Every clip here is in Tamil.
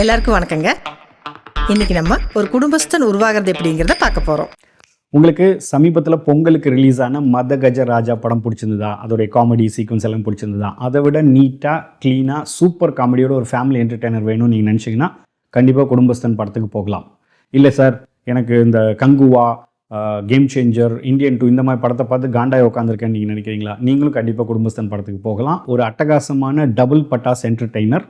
எல்லாருக்கும் வணக்கங்க. இன்னைக்கு நம்ம ஒரு குடும்பஸ்தன் உருவாகிறது எப்படிங்கிறத பார்க்க போறோம். உங்களுக்கு சமீபத்தில் பொங்கலுக்கு ரிலீஸ் ஆன மத கஜ ராஜா படம் பிடிச்சிருந்ததா? அதோடைய காமெடி சீக்வன்ஸ் எல்லாம் பிடிச்சிருந்ததா? அதை விட நீட்டாக க்ளீனாக சூப்பர் காமெடியோட ஒரு ஃபேமிலி என்டர்டைனர் வேணும்னு நீங்கள் நினச்சிங்கன்னா கண்டிப்பாக குடும்பஸ்தன் படத்துக்கு போகலாம். இல்லை சார் எனக்கு இந்த Kanguva game changer Indian two இந்த மாதிரி படத்தை பார்த்து காண்டாய் உட்காந்துருக்கேன்னு நீங்கள் நினைக்கிறீங்களா? நீங்களும் கண்டிப்பாக குடும்பஸ்தன் படத்துக்கு போகலாம். ஒரு அட்டகாசமான டபுள் பட்டாஸ் என்டர்டெய்னர்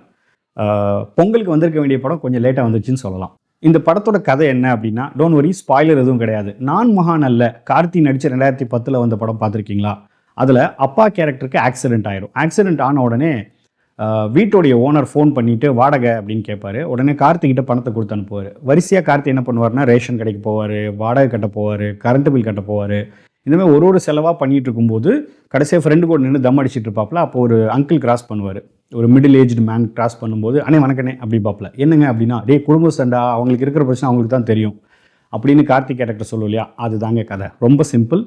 பொங்கலுக்கு வந்திருக்க வேண்டிய படம் கொஞ்சம் லேட்டாக வந்துச்சுன்னு சொல்லலாம். இந்த படத்தோட கதை என்ன அப்படின்னா டோன்ட் வரி ஸ்பாய்லர் எதுவும் கிடையாது. நான் மகான் அல்ல. கார்த்தி நடித்த ரெண்டாயிரத்தி பத்தில் வந்த படம் பார்த்துருக்கீங்களா? அதில் அப்பா கேரக்டருக்கு ஆக்சிடென்ட் ஆயிரும். ஆக்சிடென்ட் ஆன உடனே வீட்டுடைய வீட்டோடைய ஓனர் ஃபோன் பண்ணிவிட்டு வாடகை அப்படின்னு கேட்பார் உடனே கார்த்திகிட்ட பணத்தை கொடுத்து அனுப்புவார். வரிசையாக கார்த்தி என்ன பண்ணுவார்னா ரேஷன் கடைக்கு போவார் வாடகை கட்ட போவார் கரண்ட் பில் கட்ட போவார். இந்த மாதிரி ஒரு ஒரு செலவாக பண்ணிகிட்டு இருக்கும்போது கடைசியாக ஃப்ரெண்டு கூட நின்று தம் அடிச்சுட்டு இருப்பாப்ல அப்போ ஒரு அங்கிள் கிராஸ் பண்ணுவார். ஒரு மிடில் ஏஜ்டு மேன் கிராஸ் பண்ணும்போது அண்ணே வணக்கண்ணே அப்படி பார்ப்பல என்னங்க? அப்படின்னா டே குடும்ப சண்டா அவங்களுக்கு இருக்கிற பிரச்சனை அவங்களுக்கு தான் தெரியும். அப்படின்னு கார்த்திக் கேரக்டர் சொல்லும் இல்லையா அதுதாங்க கதை. ரொம்ப சிம்பிள்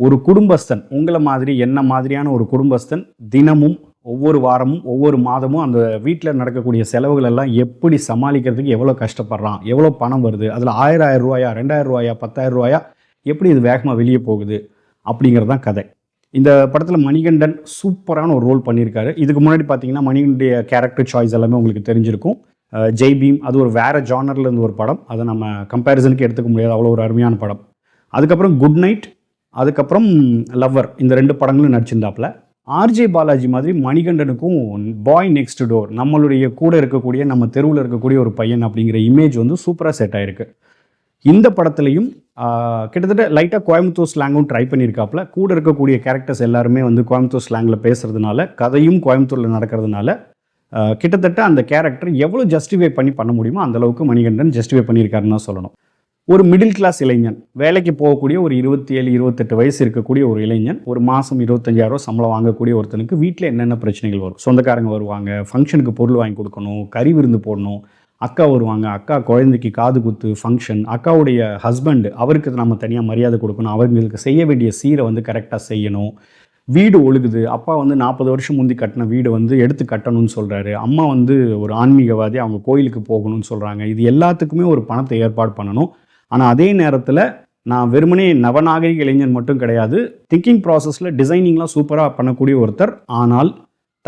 ஒரு குடும்பஸ்தன் உங்களை மாதிரி என்ன மாதிரியான ஒரு குடும்பஸ்தன் தினமும் ஒவ்வொரு வாரமும் ஒவ்வொரு மாதமும் அந்த வீட்டில் நடக்கக்கூடிய செலவுகள் எல்லாம் எப்படி சமாளிக்கிறதுக்கு எவ்வளோ கஷ்டப்படுறான் எவ்வளோ பணம் வருது அதில் ஆயிரம் ஆயிரம் ரூபாயா ரெண்டாயிரம் ரூபாயா பத்தாயிரம் ரூபாயா எப்படி இது வேகமாக வெளியே போகுது அப்படிங்கிறது தான் கதை. இந்த படத்தில் மணிகண்டன் சூப்பரான ஒரு ரோல் பண்ணியிருக்காரு. இதுக்கு முன்னாடி பார்த்தீங்கன்னா மணிகண்டைய கேரக்டர் சாய்ஸ் எல்லாமே உங்களுக்கு தெரிஞ்சிருக்கும். ஜெய் பீம் அது ஒரு வேற ஜானரில் இருந்து ஒரு படம். அதை நம்ம கம்பேரிசனுக்கு எடுத்துக்க முடியாது. அவ்வளோ ஒரு அருமையான படம். அதுக்கப்புறம் குட் நைட் அதுக்கப்புறம் லவ்வர் இந்த ரெண்டு படங்களும் நடிச்சிருந்தாப்புல. ஆர்ஜே பாலாஜி மாதிரி மணிகண்டனுக்கும் பாய் நெக்ஸ்ட் டோர் நம்மளுடைய கூட இருக்கக்கூடிய நம்ம தெருவில் இருக்கக்கூடிய ஒரு பையன் அப்படிங்கிற இமேஜ் வந்து சூப்பராக செட் ஆயிருக்கு. இந்த படத்துலையும் கிட்டத்தட்ட லைட்டாக கோயம்புத்தூர் ஸ்லாங்கும் ட்ரை பண்ணியிருக்காப்புல கூட இருக்கக்கூடிய கேரக்டர்ஸ் எல்லாருமே வந்து கோயம்புத்தூர் ஸ்லாங்கில் பேசுறதுனால கதையும் கோயம்புத்தூரில் நடக்கிறதுனால கிட்டத்தட்ட அந்த கேரக்டர் எவ்வளோ ஜஸ்டிஃபை பண்ணி பண்ண முடியுமோ அந்தளவுக்கு மணிகண்டன் ஜஸ்டிஃபை பண்ணியிருக்காருன்னு தான் சொல்லணும். ஒரு மிடில் கிளாஸ் இளைஞன் வேலைக்கு போகக்கூடிய ஒரு இருபத்தி ஏழு இருபத்தெட்டு வயசு இருக்கக்கூடிய ஒரு இளைஞன் ஒரு மாதம் இருபத்தஞ்சாயிரம் சம்பளம் வாங்கக்கூடிய ஒருத்தனுக்கு வீட்டில் என்னென்ன பிரச்சனைகள் வரும்? சொந்தக்காரங்க வருவாங்க ஃபங்க்ஷனுக்கு பொருள் வாங்கி கொடுக்கணும் கறி விருந்து போடணும் அக்கா வருவாங்க. அக்கா குழந்தைக்கு காது குத்து ஃபங்க்ஷன் அக்காவுடைய ஹஸ்பண்ட் அவருக்கு நம்ம தனியாக மரியாதை கொடுக்கணும். அவங்களுக்கு செய்ய வேண்டிய சீரை வந்து கரெக்டாக செய்யணும். வீடு ஒழுகுது. அப்பா வந்து நாற்பது வருஷம் முந்தி கட்டின வீடு வந்து எடுத்து கட்டணும்னு சொல்கிறாரு அம்மா வந்து ஒரு ஆன்மீகவாதி அவங்க கோயிலுக்கு போகணும்னு சொல்கிறாங்க இது எல்லாத்துக்குமே ஒரு பணத்தை ஏற்பாடு பண்ணணும். ஆனால் அதே நேரத்தில் நான் வெறுமனே நவநாகரிக இளைஞன் மட்டும் கிடையாது திங்கிங் ப்ராசஸில் டிசைனிங்லாம் சூப்பராக பண்ணக்கூடிய ஒருத்தர். ஆனால்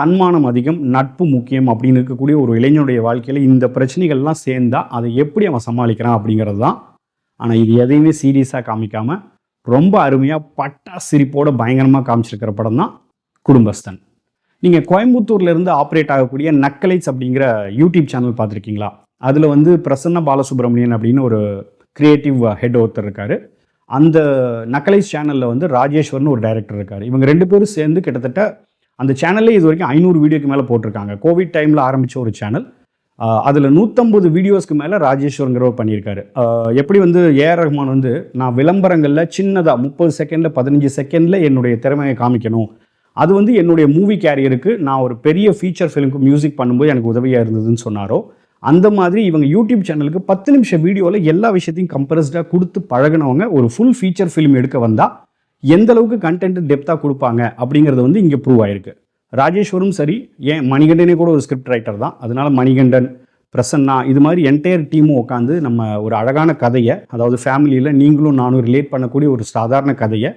தன்மானம் அதிகம் நட்பு முக்கியம் அப்படின்னு இருக்கக்கூடிய ஒரு இளைஞனுடைய வாழ்க்கையில் இந்த பிரச்சனைகள்லாம் சேர்ந்தால் அதை எப்படி அவன் சமாளிக்கிறான் அப்படிங்கிறது தான். ஆனால் இது எதையுமே சீரியஸாக காமிக்காமல் ரொம்ப அருமையாக பட்டா சிரிப்போட பயங்கரமாக காமிச்சிருக்கிற படம் தான் குடும்பஸ்தன். நீங்கள் கோயம்புத்தூர்லேருந்து ஆப்ரேட் ஆகக்கூடிய நக்கலைட்ஸ் அப்படிங்கிற யூடியூப் சேனல் பார்த்துருக்கீங்களா? அதில் வந்து பிரசன்ன பாலசுப்ரமணியன் அப்படின்னு ஒரு கிரியேட்டிவ் ஹெட் ஒருத்தர் இருக்கார். அந்த நக்கலைஸ் சேனலில் வந்து ராஜேஸ்வர்னு ஒரு டைரக்டர் இருக்கார். இவங்க ரெண்டு பேரும் சேர்ந்து கிட்டத்தட்ட அந்த சேனல்லே இது வரைக்கும் ஐநூறு வீடியோக்கு மேலே போட்டிருக்காங்க. கோவிட் டைமில் ஆரம்பித்த ஒரு சேனல் அதில் நூற்றம்பது வீடியோஸ்க்கு மேலே ராஜேஸ்வரங்கிறவர் பண்ணியிருக்காரு. எப்படி வந்து ஏஆர் ரஹ்மான் வந்து நான் விளம்பரங்களில் சின்னதாக முப்பது செகண்டில் பதினஞ்சு செகண்டில் என்னுடைய திறமையை காமிக்கணும். அது வந்து என்னுடைய மூவி கேரியருக்கு நான் ஒரு பெரிய ஃபீச்சர் ஃபிலிமுக்கு மியூசிக் பண்ணும்போது எனக்கு உதவியாக இருந்ததுன்னு சொன்னாரோ அந்த மாதிரி இவங்க யூடியூப் சேனலுக்கு பத்து நிமிஷம் வீடியோவில் எல்லா விஷயத்தையும் கம்ப்ரஸ்டாக கொடுத்து பழகினவங்க ஒரு ஃபுல் ஃபீச்சர் ஃபிலிம் எடுக்க வந்தால் எந்த அளவுக்கு கண்டென்ட் டெப்த்தாக கொடுப்பாங்க அப்படிங்கிறது வந்து இங்கே ப்ரூவ் ஆயிருக்கு. ராஜேஸ்வரும் சரி ஏன் மணிகண்டனே கூட ஒரு ஸ்கிரிப்ட் ரைட்டர் தான். அதனால மணிகண்டன் பிரசன்னா இது மாதிரி என்டையர் டீமும் உட்காந்து நம்ம ஒரு அழகான கதையை அதாவது ஃபேமிலியில் நீங்களும் நானும் ரிலேட் பண்ணக்கூடிய ஒரு சாதாரண கதையை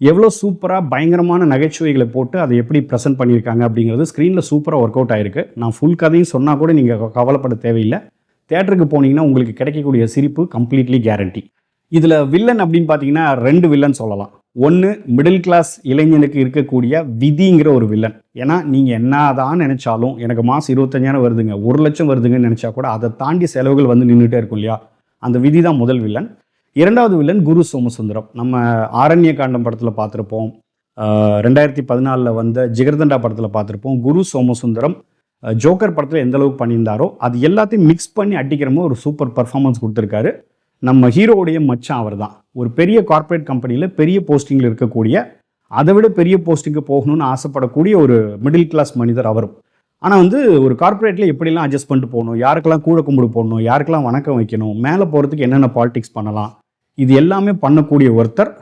எவ்வளோ சூப்பராக பயங்கரமான நகைச்சுவைகளை போட்டு அதை எப்படி ப்ரெசென்ட் பண்ணியிருக்காங்க அப்படிங்கிறது ஸ்க்ரீனில் சூப்பராக ஒர்க் அவுட் ஆயிருக்கு. நான் ஃபுல் கதையும் சொன்னால் கூட நீங்கள் கவலைப்பட தேவையில்லை. தேட்டருக்கு போனீங்கன்னா உங்களுக்கு கிடைக்கக்கூடிய சிரிப்பு கம்ப்ளீட்லி கேரண்டி இதில் வில்லன் அப்படின்னு பார்த்தீங்கன்னா ரெண்டு வில்லன் சொல்லலாம். ஒன்று மிடில் கிளாஸ் இளைஞனுக்கு இருக்கக்கூடிய விதிங்கிற ஒரு வில்லன் ஏன்னா நீங்கள் என்னதான் நினச்சாலும் எனக்கு மாதம் இருபத்தஞ்சாயிரம் வருதுங்க ஒரு லட்சம் வருதுங்கன்னு நினச்சா கூட அதை தாண்டி செலவுகள் வந்து நின்றுட்டே இருக்கும் இல்லையா? அந்த விதி தான் முதல் வில்லன் இரண்டாவது வில்லன் குரு சோமசுந்தரம். நம்ம ஆரண்ய காண்டம் படத்தில் பார்த்துருப்போம். ரெண்டாயிரத்தி பதினாலில் வந்த ஜிகர்தண்டா படத்தில் பார்த்துருப்போம். குரு சோமசுந்தரம் ஜோக்கர் படத்தில் எந்த அளவுக்கு பண்ணியிருந்தாரோ அது எல்லாத்தையும் மிக்ஸ் பண்ணி அடிக்கிறமோ ஒரு சூப்பர் பர்ஃபார்மன்ஸ் கொடுத்துருக்காரு. நம்ம ஹீரோவுடைய மச்சான் அவர் தான் ஒரு பெரிய கார்ப்பரேட் கம்பெனியில் பெரிய போஸ்டிங்கில் இருக்கக்கூடிய அதை விட பெரிய போஸ்டிங்கு போகணும்னு ஆசைப்படக்கூடிய ஒரு மிடில் கிளாஸ் மனிதர் அவரும். ஆனால் வந்து ஒரு கார்ப்பரேட்டில் எப்படிலாம் அட்ஜஸ்ட் பண்ணிட்டு போகணும் யாருக்கெல்லாம் கூட கும்பிடு போடணும் யாருக்கெல்லாம் வணக்கம் வைக்கணும் மேலே போகிறதுக்கு என்னென்ன பாலிடிக்ஸ் பண்ணலாம் இது எல்லாமே பண்ணக்கூடிய ஒருத்தர்.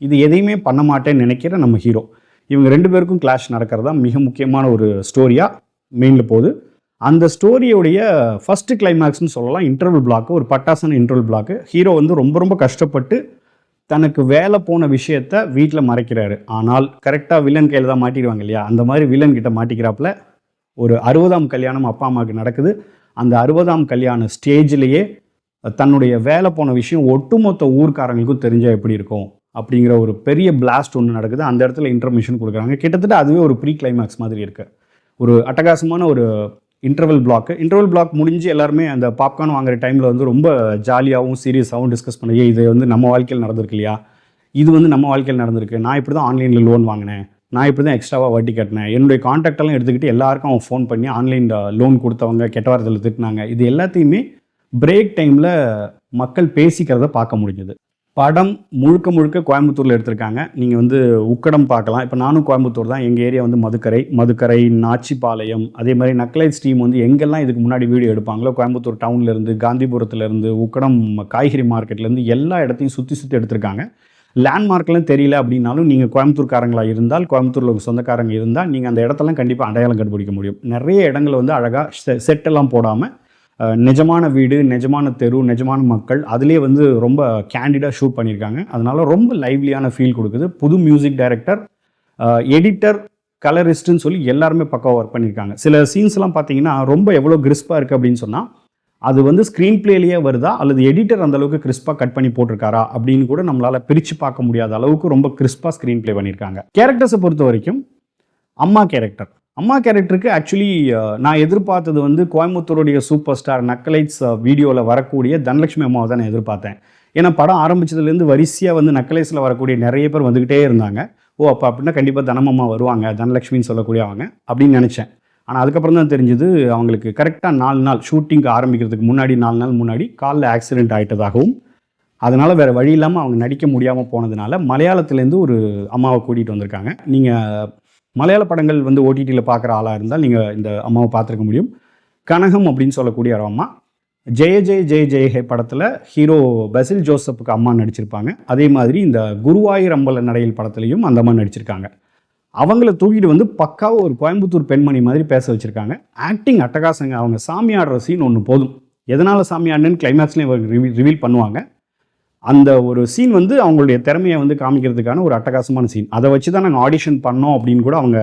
இது எதையுமே பண்ண மாட்டேன்னு நினைக்கிற நம்ம ஹீரோ இவங்க ரெண்டு பேருக்கும் கிளாஷ் நடக்கிறதா மிக முக்கியமான ஒரு ஸ்டோரியாக மெயினில் போகுது. அந்த ஸ்டோரியோடைய ஃபஸ்ட்டு கிளைமேக்ஸ்னு சொல்லலாம். இன்டர்வல் பிளாக்கு ஒரு பட்டாசான இன்டர்வல் பிளாக் ஹீரோ வந்து ரொம்ப ரொம்ப கஷ்டப்பட்டு தனக்கு வேலை போன விஷயத்த வீட்டில் மறைக்கிறாரு. ஆனால் கரெக்டாக வில்லன் கையில் தான் மாட்டிடுவாங்க இல்லையா? அந்த மாதிரி வில்லன் கிட்ட மாட்டிக்கிறாப்புல ஒரு அறுபதாம் கல்யாணம் அப்பா அம்மாவுக்கு நடக்குது. அந்த அறுபதாம் கல்யாண ஸ்டேஜ்லேயே தன்னுடைய வேலை போன விஷயம் ஒட்டுமொத்த ஊர்க்காரங்களுக்கும் தெரிஞ்சால் எப்படி இருக்கும்? அப்படிங்கிற ஒரு பெரிய பிளாஸ்ட் ஒன்று நடக்குது. அந்த இடத்துல இன்டர்மிஷன் கொடுக்குறாங்க. கிட்டத்தட்ட அதுவே ஒரு ப்ரீ கிளைமேக்ஸ் மாதிரி இருக்குது ஒரு அட்டகாசமான ஒரு இன்டர்வல் பிளாக் இன்டர்வல் பிளாக் முடிஞ்சு எல்லாருமே அந்த பாப்கார்ன் வாங்குற டைமில் வந்து ரொம்ப ஜாலியாகவும் சீரியஸாகவும் டிஸ்கஸ் பண்ணி இது வந்து நம்ம வாழ்க்கையில் நடந்திருக்கு இல்லையா? இது வந்து நம்ம வாழ்க்கையில் நடந்திருக்கு. நான் இப்படி தான் ஆன்லைனில் லோன் வாங்கினேன். நான் இப்படி தான் எக்ஸ்ட்ராவாக வட்டி கட்டினேன். என்னுடைய காண்டாக்டெல்லாம் எடுத்துக்கிட்டு எல்லாருக்கும் அவன் ஃபோன் பண்ணி ஆன்லைனில் லோன் கொடுத்தவங்க கெட்ட வாரத்தில் திட்டினாங்க. இது எல்லாத்தையுமே பிரேக் டைமில் மக்கள் பேசிக்கிறத பார்க்க முடிஞ்சது. படம் முழுக்க முழுக்க கோயம்புத்தூரில் எடுத்திருக்காங்க. நீங்கள் வந்து உக்கடம் பார்க்கலாம். இப்போ நானும் கோயம்புத்தூர் தான். எங்கள் ஏரியா வந்து மதுக்கரை மதுக்கரை நாச்சிபாளையம் அதே மாதிரி நக்லைஸ் டீம் வந்து எங்கெல்லாம் இதுக்கு முன்னாடி வீடியோ எடுப்பாங்களோ கோயம்புத்தூர் டவுன்லேருந்து காந்திபுரத்துலேருந்து உக்கடம் காய்கறி மார்க்கெட்லேருந்து எல்லா இடத்தையும் சுற்றி சுற்றி எடுத்திருக்காங்க. லேண்ட்மார்க்லாம் தெரியல அப்படின்னாலும் நீங்கள் கோயம்புத்தூர்காரங்களாக இருந்தால் கோயம்புத்தூரில் சொந்தக்காரங்க இருந்தால் நீங்கள் அந்த இடத்தெல்லாம் கண்டிப்பாக அடையாளம் கண்டுபிடிக்க முடியும். நிறைய இடங்கள் வந்து அழகாக செட்டெல்லாம் போடாமல் நிஜமான வீடு நிஜமான தெரு நிஜமான மக்கள் அதுலேயே வந்து ரொம்ப கேண்டிடாக ஷூட் பண்ணியிருக்காங்க. அதனால ரொம்ப லைவ்லியான ஃபீல் கொடுக்குது. புது மியூசிக் டைரக்டர் எடிட்டர் கலரிஸ்ட்டுன்னு சொல்லி எல்லாருமே பக்காவாக ஒர்க் பண்ணியிருக்காங்க. சில சீன்ஸ்லாம் பார்த்தீங்கன்னா ரொம்ப எவ்வளோ கிறிஸ்பாக இருக்குது அப்படின்னு சொன்னால் அது வந்து ஸ்க்ரீன் பிளேலேயே வருதா? அல்லது எடிட்டர் அந்த அளவுக்கு கிறிஸ்பாக கட் பண்ணி போட்டிருக்காரா? அப்படின்னு கூட நம்மளால் பிரித்து பார்க்க முடியாத அளவுக்கு ரொம்ப கிறிஸ்பாக ஸ்க்ரீன் பிளே பண்ணியிருக்காங்க. கேரக்டர்ஸை பொறுத்த வரைக்கும் அம்மா கேரக்டர் அம்மா கேரக்டருக்கு ஆக்சுவலி நான் எதிர்பார்த்தது வந்து கோயம்புத்தூருடைய சூப்பர் ஸ்டார் நக்கலைட்ஸ் வீடியோவில் வரக்கூடிய தனலட்சுமி அம்மாவை தான் நான் எதிர்பார்த்தேன். ஏன்னா படம் ஆரம்பிச்சதுலேருந்து வரிசையாக வந்து நக்கலைஸில் வரக்கூடிய நிறைய பேர் வந்துக்கிட்டே இருந்தாங்க. ஓ அப்போ அப்படின்னா கண்டிப்பாக தனமம்மா வருவாங்க தனலட்சுமின்னு சொல்லக்கூடிய அவங்க அப்படின்னு நினச்சேன். ஆனால் அதுக்கப்புறம் தான் தெரிஞ்சது அவங்களுக்கு கரெக்டாக நாலு நாள் ஷூட்டிங்க்கு ஆரம்பிக்கிறதுக்கு முன்னாடி நாலு நாள் முன்னாடி காலில் ஆக்சிடென்ட் ஆகிட்டதாகவும் அதனால் வேறு வழி இல்லாமல் அவங்க நடிக்க முடியாமல் போனதுனால மலையாளத்துலேருந்து ஒரு அம்மாவை கூட்டிகிட்டு வந்திருக்காங்க. நீங்கள் மலையாள படங்கள் வந்து ஓடிடியில் பார்க்குற ஆளாக இருந்தால் நீங்கள் இந்த அம்மாவை பார்த்துருக்க முடியும். கனகம் அப்படின்னு சொல்லக்கூடிய ஒரு அம்மா. ஜெய ஜெய ஜெய ஜெய ஹே படத்தில் ஹீரோ பசில் ஜோசப்புக்கு அம்மா நடிச்சிருப்பாங்க. அதே மாதிரி இந்த குருவாயூர் அம்பல நடையில் படத்துலையும் அந்த அம்மா நடிச்சிருக்காங்க. அவங்கள தூக்கிட்டு வந்து பக்காவாக ஒரு கோயம்புத்தூர் பெண்மணி மாதிரி பேச வச்சுருக்காங்க. ஆக்டிங் அட்டகாசங்க. அவங்க சாமி ஆடுற சீன் ஒன்று போதும். எதனால் சாமி ஆடுன்னு கிளைமேக்ஸ்லேயும் ரிவீல் பண்ணுவாங்க. அந்த ஒரு சீன் வந்து அவங்களுடைய திறமையை வந்து காமிக்கிறதுக்கான ஒரு அட்டகாசமான சீன் அதை வச்சு தான் நாங்கள் ஆடிஷன் பண்ணோம் அப்படின்னு கூட அவங்க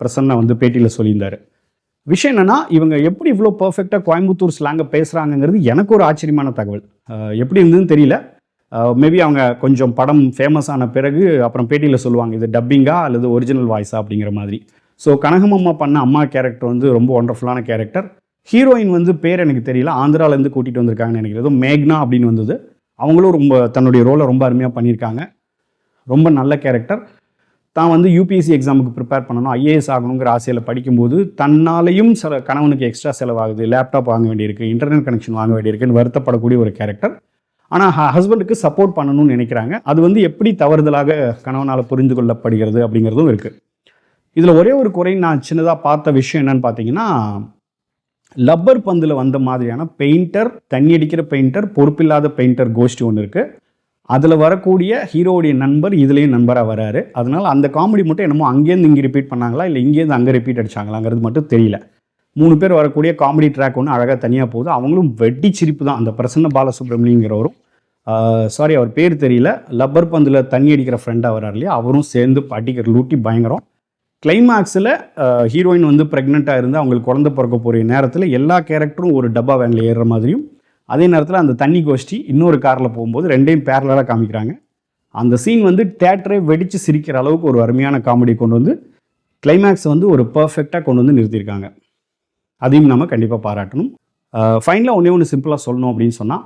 பிரசன்னா வந்து பேட்டியில் சொல்லியிருந்தார். விஷயம் என்னென்னா இவங்க எப்படி இவ்வளோ பர்ஃபெக்டாக கோயம்புத்தூர் ஸ்லாங்கை பேசுகிறாங்கங்கிறது எனக்கு ஒரு ஆச்சரியமான தகவல். எப்படி இருந்ததுன்னு தெரியல. மேபி அவங்க கொஞ்சம் படம் ஃபேமஸ் ஆன பிறகு அப்புறம் பேட்டியில் சொல்லுவாங்க இது டப்பிங்கா அல்லது ஒரிஜினல் வாய்ஸா அப்படிங்கிற மாதிரி. ஸோ கனகமம்மா பண்ண அம்மா கேரக்டர் வந்து ரொம்ப ஒண்டர்ஃபுல்லான கேரக்டர் ஹீரோயின் வந்து பேர் எனக்கு தெரியல. ஆந்திராலேருந்து கூட்டிகிட்டு வந்திருக்காங்கன்னு நினைக்கிறது மேக்னா அப்படின்னு வந்தது. அவங்களும் ரொம்ப தன்னுடைய ரோலை ரொம்ப அருமையாக பண்ணியிருக்காங்க. ரொம்ப நல்ல கேரக்டர் தான் வந்து யூபிஎஸ்சி எக்ஸாமுக்கு ப்ரிப்பேர் பண்ணணும் ஐஏஎஸ் ஆகணுங்கிற ஆசையில் படிக்கும்போது தன்னாலையும் சில கணவனுக்கு எக்ஸ்ட்ரா செலவாகுது. லேப்டாப் வாங்க வேண்டியிருக்கு இன்டர்நெட் கனெக்ஷன் வாங்க வேண்டியிருக்குன்னு வருத்தப்படக்கூடிய ஒரு கேரக்டர் ஆனால் ஹஸ்பண்டுக்கு சப்போர்ட் பண்ணணும்னு நினைக்கிறாங்க. அது வந்து எப்படி தவறுதலாக கணவனால் புரிந்து கொள்ளப்படுகிறது அப்படிங்கிறதும் இருக்குது இதில் ஒரே ஒரு குறை நான் சின்னதாக பார்த்த விஷயம் என்னன்னு பார்த்தீங்கன்னா லப்பர் பந்தில் வந்த மாதிரியான பெயிண்டர் தண்ணி அடிக்கிற பெயிண்டர் பொறுப்பில்லாத பெயிண்டர் கோஷ்டி ஒன்று இருக்குது அதில் வரக்கூடிய ஹீரோவுடைய நண்பர் இதுலேயும் நண்பராக வராரு. அதனால் அந்த காமெடி மட்டும் என்னமோ அங்கேருந்து இங்கே ரிப்பீட் பண்ணாங்களா? இல்லை இங்கேருந்து அங்கே ரிப்பீட் அடிச்சாங்களாங்கிறது மட்டும் தெரியல. மூணு பேர் வரக்கூடிய காமெடி ட்ராக் ஒன்று அழகாக தனியாக போகுது. அவங்களும் வெட்டி சிரிப்பு தான். அந்த பிரசன்ன பாலசுப்ரமணியங்கிறவரும் சாரி அவர் பேர் தெரியல. லப்பர் பந்தில் தண்ணி அடிக்கிற ஃப்ரெண்டாக வரார் இல்லையா? அவரும் சேர்ந்து அடிக்கிற லூட்டி பயங்கரம். கிளைமேக்ஸில் ஹீரோயின் வந்து ப்ரெக்னெண்ட்டாக இருந்து அவங்களுக்கு குழந்த பிறக்க போகிற நேரத்தில் எல்லா கேரக்டரும் ஒரு டப்பா வேனில் ஏறுற மாதிரியும் அதே நேரத்தில் அந்த தண்ணி கோஷ்டி இன்னொரு காரில் போகும்போது ரெண்டையும் பேரலாக காமிக்கிறாங்க. அந்த சீன் வந்து தேட்டரே வெடித்து சிரிக்கிற அளவுக்கு ஒரு அருமையான காமெடி கொண்டு வந்து கிளைமேக்ஸை வந்து ஒரு பர்ஃபெக்டாக கொண்டு வந்து நிறுத்தியிருக்காங்க. அதையும் நம்ம கண்டிப்பாக பாராட்டணும். ஃபைனலாக ஒன்றே ஒன்று சிம்பிளாக சொல்லணும் அப்படின்னு சொன்னால்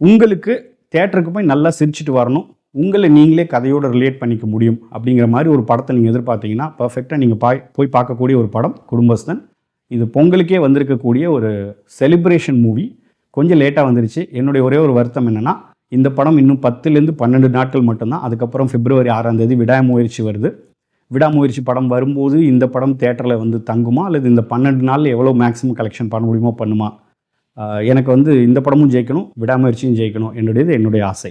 உங்களுக்கு தேட்டருக்கு போய் நல்லா சிரிச்சிட்டு வரணும். உங்களை நீங்களே கதையோடு ரிலேட் பண்ணிக்க முடியும் அப்படிங்கிற மாதிரி ஒரு படத்தை நீங்கள் எதிர்பார்த்தீங்கன்னா பர்ஃபெக்டாக நீங்கள் பாய் போய் பார்க்கக்கூடிய ஒரு படம் குடும்பஸ்தன். இது பொங்கலுக்கே வந்திருக்கக்கூடிய ஒரு செலிப்ரேஷன் மூவி கொஞ்சம் லேட்டாக வந்துருச்சு. என்னுடைய ஒரே ஒரு வருத்தம் என்னென்னா இந்த படம் இன்னும் பத்துலேருந்து பன்னெண்டு நாட்கள் மட்டும்தான். அதுக்கப்புறம் பிப்ரவரி ஆறாம் தேதி விடாமுயற்சி வருது. விடாமுயற்சி படம் வரும்போது இந்த படம் தேட்டரில் வந்து தங்குமா? அல்லது இந்த பன்னெண்டு நாளில் எவ்வளோ மேக்ஸிமம் கலெக்ஷன் பண்ண முடியுமோ பண்ணுமா? எனக்கு வந்து இந்த படமும் ஜெயிக்கணும் விடாமுயற்சியும் ஜெயிக்கணும் என்னுடையது என்னுடைய ஆசை.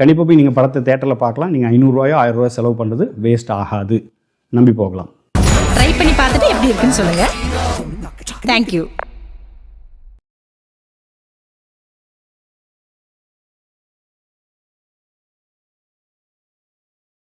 கண்டிப்பாக போய் நீங்கள் படத்தை தேட்டரில் பார்க்கலாம். நீங்கள் ஐநூறுரூவாயோ ஆயிரம் ரூபாய் செலவு பண்ணுறது வேஸ்ட் ஆகாது. நம்பி போகலாம். ட்ரை பண்ணி பார்த்துட்டு எப்படி இருக்குன்னு சொல்லுங்கள் தேங்க்யூ